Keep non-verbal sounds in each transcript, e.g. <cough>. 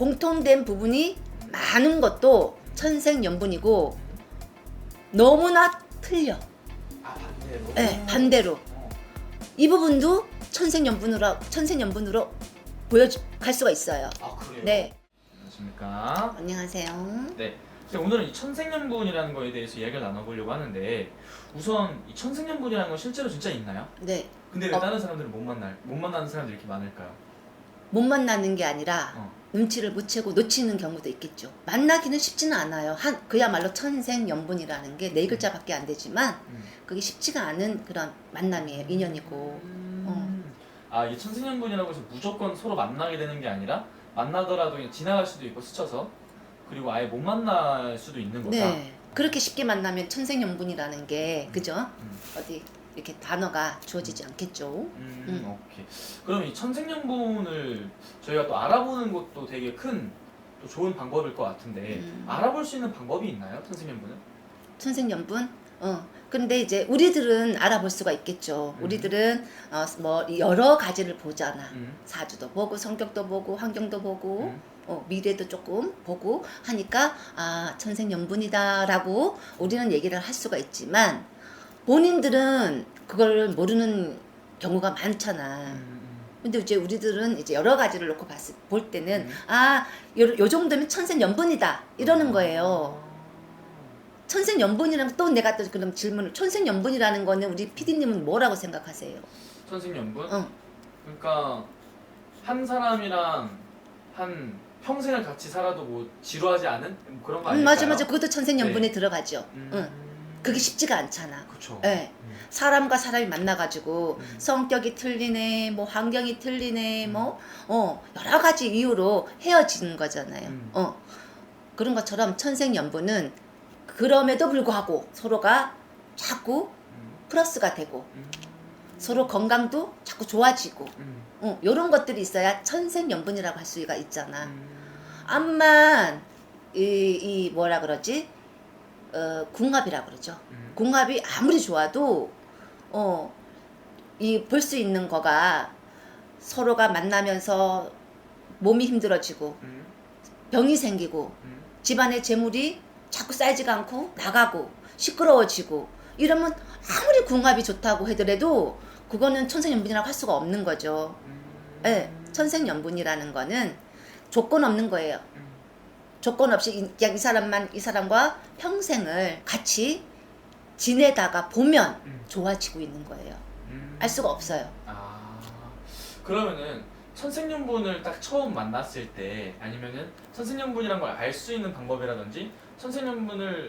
공통된 부분이 많은 것도 천생연분이고 너무나 틀려. 아 반대로. 네, 반대로. 어. 이 부분도 천생연분으로 천생연분으로 보여갈 수가 있어요. 아 그래요. 네. 안녕하십니까. 안녕하세요. 네. 오늘은 이 천생연분이라는 거에 대해서 이야기를 나눠보려고 하는데 우선 이 천생연분이라는 건 실제로 진짜 있나요? 네. 근데 왜 어. 다른 사람들은 못 만날 못 만나는 사람들이 이렇게 많을까요? 못 만나는 게 아니라 어. 눈치를 못 채고 놓치는 경우도 있겠죠. 만나기는 쉽지는 않아요. 한 그야말로 천생 연분이라는 게 네 글자밖에 안 되지만 음. 그게 쉽지가 않은 그런 만남이에요. 인연이고. 음. 아, 이 천생 연분이라고 해서 무조건 서로 만나게 되는 게 아니라 만나더라도 지나갈 수도 있고 스쳐서 그리고 아예 못 만날 수도 있는 거다. 네. 그렇게 쉽게 만나면 천생연분이라는 게 그죠? 음. 어디 이렇게 단어가 주어지지 않겠죠. 음, 음. 오케이. 그럼 이 천생연분을 저희가 또 알아보는 것도 되게 큰 또 좋은 방법일 것 같은데 음. 알아볼 수 있는 방법이 있나요, 천생연분은? 천생연분? 어. 근데 이제 우리들은 알아볼 수가 있겠죠. 음. 우리들은 어, 뭐 여러 가지를 보잖아. 음. 사주도 보고 성격도 보고 환경도 보고 음. 어, 미래도 조금 보고 하니까 아 천생연분이다라고 우리는 얘기를 할 수가 있지만 본인들은 그걸 모르는 경우가 많잖아. 음. 근데 이제 우리들은 이제 여러 가지를 놓고 봤을 볼 때는 음. 아, 요, 요 정도면 천생 연분이다 이러는 거예요. 천생 연분이라면 또 내가 또 그럼 질문을 천생 연분이라는 거는 우리 PD님은 뭐라고 생각하세요? 천생연분? 어, 그러니까 한 사람이랑 한 평생을 같이 살아도 뭐 지루하지 않은 뭐 그런 거 음, 아닐까요? 맞아 맞아 그것도 천생 연분에 네. 들어가죠. 음. 응. 그게 쉽지가 않잖아. 그쵸. 예. 음. 사람과 사람이 만나가지고 음. 성격이 틀리네, 뭐 환경이 틀리네, 뭐 어, 여러 가지 이유로 헤어지는 거잖아요. 음. 어 그런 것처럼 천생연분은 그럼에도 불구하고 서로가 자꾸 음. 플러스가 되고 음. 서로 건강도 자꾸 좋아지고 음. 어, 이런 것들이 있어야 천생연분이라고 할 수가 있잖아. 음. 암만 이, 이 뭐라 그러지? 어, 궁합이라 그러죠. 음. 궁합이 아무리 좋아도 어, 이 볼 수 있는 거가 서로가 만나면서 몸이 힘들어지고 음. 병이 생기고 음. 집안의 재물이 자꾸 쌓이지가 않고 나가고 시끄러워지고 이러면 아무리 궁합이 좋다고 하더라도 그거는 천생연분이라고 할 수가 없는 거죠. 음. 예, 천생연분이라는 거는 조건 없는 거예요. 음. 조건 없이 이- 그냥 이 사람만 이 사람과 평생을 같이 지내다가 보면 음. 좋아지고 있는 거예요. 음. 알 수가 없어요. 아 그러면은 천생연분을 딱 처음 만났을 때 아니면은 천생연분이란 걸 알 수 있는 방법이라든지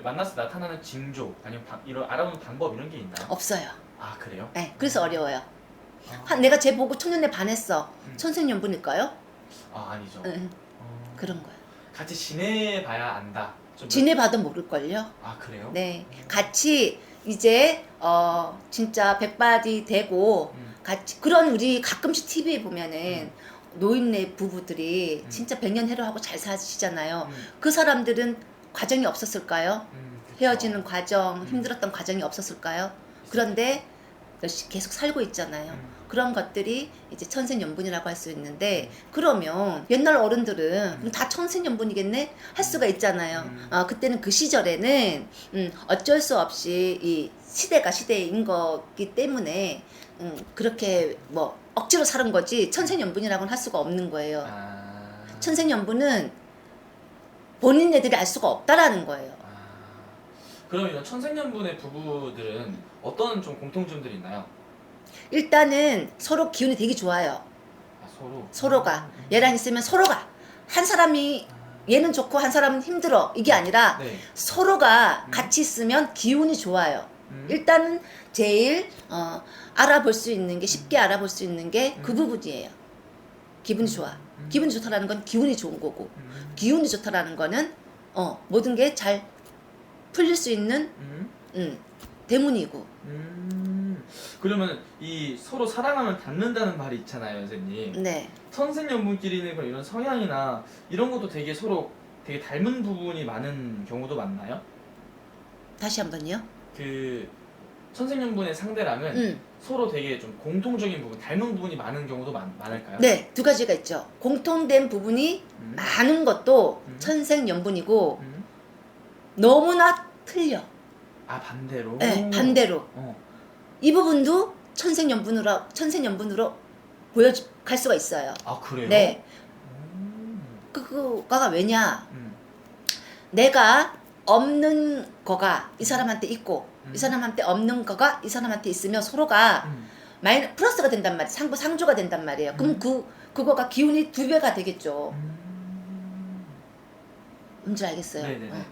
만났을 때 나타나는 징조 아니면 방- 이런 알아보는 방법 이런 게 있나요? 없어요. 아 그래요? 네, 그래서 어려워요. 아, 한 내가 쟤 보고 천년에 반했어. 음. 천생연분일까요? 아 아니죠. 응, 어, 그런 거예요. 같이 지내봐야 안다. 좀 지내봐도 모를걸요. 아 그래요? 네, 같이 이제 어 진짜 백발이 되고 음. 같이 그런 우리 가끔씩 TV에 보면은 노인네 부부들이 음. 진짜 백년 해로하고 잘 사시잖아요. 음, 그 사람들은 과정이 없었을까요? 음, 그쵸. 헤어지는 과정, 음. 힘들었던 과정이 없었을까요? 그런데 열심히 계속 살고 있잖아요. 음. 그런 것들이 이제 천생연분이라고 할 수 있는데 그러면 옛날 어른들은 그럼 다 천생연분이겠네 할 수가 있잖아요. 음. 아 그때는 그 시절에는 음, 어쩔 수 없이 이 시대가 시대인 거기 때문에 음, 그렇게 뭐 억지로 사는 거지 천생연분이라고는 할 수가 없는 거예요. 아. 천생연분은 본인네들이 알 수가 없다라는 거예요. 아. 그럼 이런 천생연분의 부부들은 어떤 좀 공통점들이 있나요? 일단은 서로 기운이 되게 좋아요. 아, 서로 서로가 음. 얘랑 있으면 서로가 한 사람이 아. 얘는 좋고 한 사람은 힘들어 이게 아니라 네. 서로가 음. 같이 있으면 기운이 좋아요. 음. 일단은 제일 어, 알아볼 수 있는 게 쉽게 알아볼 수 있는 게그 음. 부분이에요. 기분이 좋아. 음. 기분이 좋다라는 건 기운이 좋은 거고 음. 기운이 좋다라는 거는 어, 모든 게 잘 풀릴 수 있는 음. 음, 대문이고 음. 그러면 이 서로 사랑하면 닮는다는 말이 있잖아요, 선생님. 네 천생연분끼리는 그럼 이런 성향이나 이런 것도 되게 서로 되게 닮은 부분이 많은 경우도 많나요? 다시 한 번요. 그 천생연분의 상대랑은 음. 서로 되게 좀 공통적인 부분, 닮은 부분이 많은 경우도 많, 많을까요? 네, 두 가지가 있죠. 공통된 부분이 음. 많은 것도 음. 천생연분이고 음. 너무나 틀려. 아 반대로. 네, 반대로 어. 이 부분도 천생연분으로 천생연분으로 보여갈 수가 있어요. 아 그래요? 네, 음. 그- 그거가 왜냐? 음. 내가 없는 거가 이 사람한테 있고 음. 이 사람한테 없는 거가 이 사람한테 있으면 서로가 음. 마이너 플러스가 된단 말이에요. 상부 상조가 된단 말이에요. 그럼 음. 그 그거가 기운이 두 배가 되겠죠. 음. 뭔지 알겠어요? 네네네. 어.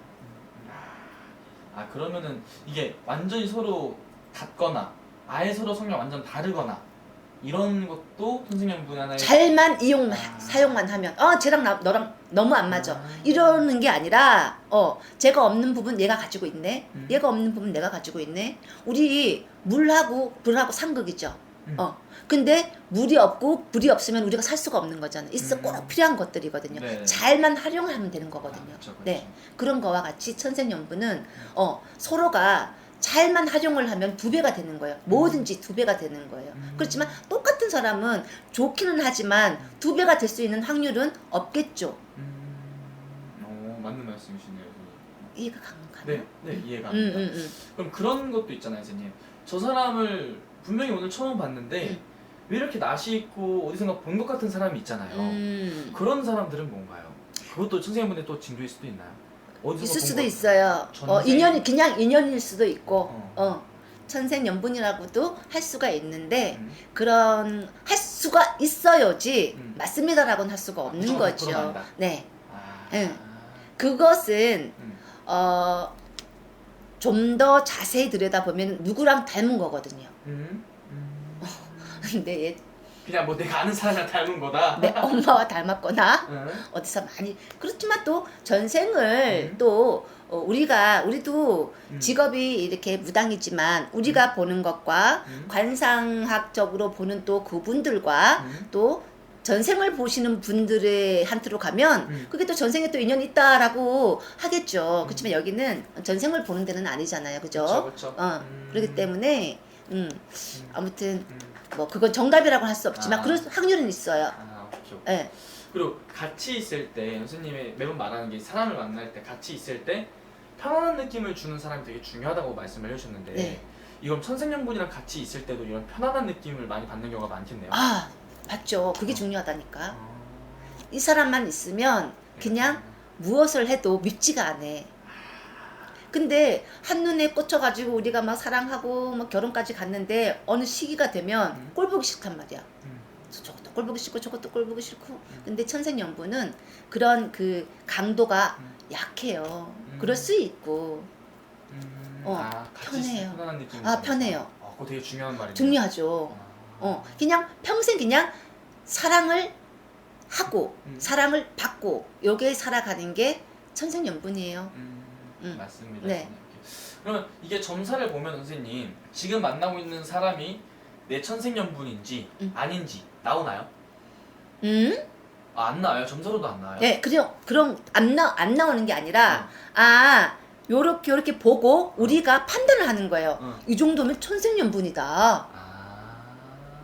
아 그러면은 이게 완전히 서로 같거나 아예 서로 성향 완전 다르거나 이런 것도 천생연분 하나의 잘만 이용 아. 사용만 하면 어 쟤랑 나, 너랑 너무 안 맞아 아. 이러는 게 아니라 어 제가 없는 부분 얘가 가지고 있네 음. 얘가 없는 부분 내가 가지고 있네 우리 물하고 불하고 상극이죠 음. 어 근데 물이 없고 불이 없으면 우리가 살 수가 없는 거잖아요 있어 음. 꼭 필요한 것들이거든요 네. 잘만 활용하면 되는 거거든요 아, 그쵸, 그쵸. 네 그런 거와 같이 천생연분은 어 서로가 잘만 활용을 하면 두 배가 되는 거예요 뭐든지 두 배가 되는 거예요 음. 그렇지만 똑같은 사람은 좋기는 하지만 두 배가 될 수 있는 확률은 없겠죠. 음. 어 맞는 말씀이시네요. 선생님. 이해가 가는 가요? 네, 네 이해가 음, 갑니다. 음, 음. 그럼 그런 것도 있잖아요, 선생님. 저 사람을 분명히 오늘 처음 봤는데 음. 왜 이렇게 낯이 있고 어디선가 본 것 같은 사람이 있잖아요. 음. 그런 사람들은 뭔가요? 그것도 천생연분의 또 징조일 수도 있나요? 있을 본 수도 것- 있어요. 어, 전생? 인연이 그냥 인연일 수도 있고, 어. 어. 천생연분이라고도 할 수가 있는데 음. 그런 할 수가 있어야지 음. 맞습니다라고는 할 수가 없는 무조건 거죠. 네, 아. 응. 그것은 음. 어, 좀 더 자세히 들여다보면 누구랑 닮은 거거든요. 음. 음. <laughs> 근데 얘, 그냥 뭐 내가 아는 사람이랑 닮은 거다. 내 엄마와 닮았거나 응. 어디서 많이 그렇지만 또 전생을 음. 또 어, 우리가 우리도 음. 직업이 이렇게 무당이지만 우리가 보는 것과 음. 관상학적으로 보는 또 그분들과 음. 또 전생을 보시는 분들의 한트로 가면 음. 그게 또 전생에 또 인연이 있다라고 하겠죠. 그렇지만 여기는 전생을 보는 데는 아니잖아요. 그죠? 그쵸, 그쵸. 어, 음. 그렇기 때문에 음, 음. 아무튼 음. 뭐 그건 정답이라고 할 수 없지만 아. 그럴 확률은 있어요. 아, 오케이. 예. 그리고 같이 있을 때 선생님이 매번 말하는 게 사람을 만날 때 같이 있을 때 편안한 느낌을 주는 사람이 되게 중요하다고 말씀을 해주셨는데 네. 이건 천생연분이랑 같이 있을 때도 이런 편안한 느낌을 많이 받는 경우가 많겠네요. 아, 맞죠. 그게 어. 중요하다니까. 아. 이 사람만 있으면 그냥 무엇을 해도 밉지가 않아. 근데 한눈에 꽂혀가지고 우리가 막 사랑하고 막 결혼까지 갔는데 어느 시기가 되면 음. 꼴 보기 싫단 말이야. 음. 저- 저것도 꼴 보기 싫고 저것도 꼴 보기 싫고. 근데 천생연분은 그런 그 강도가 음. 약해요. 음. 그럴 수 있고. 음. 어, 아, 편해요. 아, 편해요. 아, 그거 되게 중요한 말이네요. 중요하죠. 아. 어, 그냥 평생 그냥 사랑을 하고 음. 사랑을 받고 요게 살아가는 게 천생연분이에요. 음, 음. 맞습니다. 네. 그러면 이게 점사를 보면 선생님 지금 만나고 있는 사람이 내 천생연분인지 음. 아닌지 나오나요? 음? 아, 안 나와요. 점사로도 안 나와요. 네, 그냥 그럼 안, 나, 안 나오는 게 어. 아니라 아 요렇게 요렇게 보고 우리가 판단을 하는 거예요. 어. 이 정도면 천생연분이다. 아.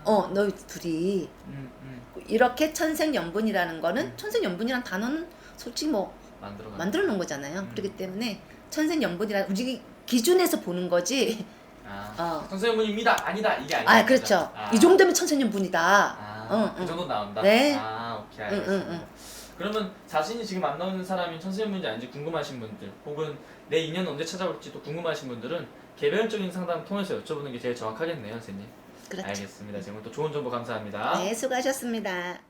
어, 너희 둘이 음, 음. 이렇게 천생연분이라는 거는 음. 천생연분이란 단어는 솔직히 뭐 만들어 만들어 놓은 거잖아요. 음. 그렇기 때문에 천생연분이라는 우리 기준에서 보는 거지. 아. 어. 천생연분입니다. 아니다. 이게 아니죠. 아, 그렇죠. 아. 이 정도면 천생연분이다. 아, 응, 그 응. 정도 나온다. 네. 아, 오케이 응, 알겠습니다. 응, 응. 그러면 자신이 지금 안 나오는 사람이 천생연분인지 아닌지 궁금하신 분들, 혹은 내 인연 언제 찾아올지 또 궁금하신 분들은 개별적인 상담 통해서 여쭤보는 게 제일 정확하겠네요, 선생님. 그렇죠. 알겠습니다. 지금 또 좋은 정보 감사합니다. 네, 수고하셨습니다.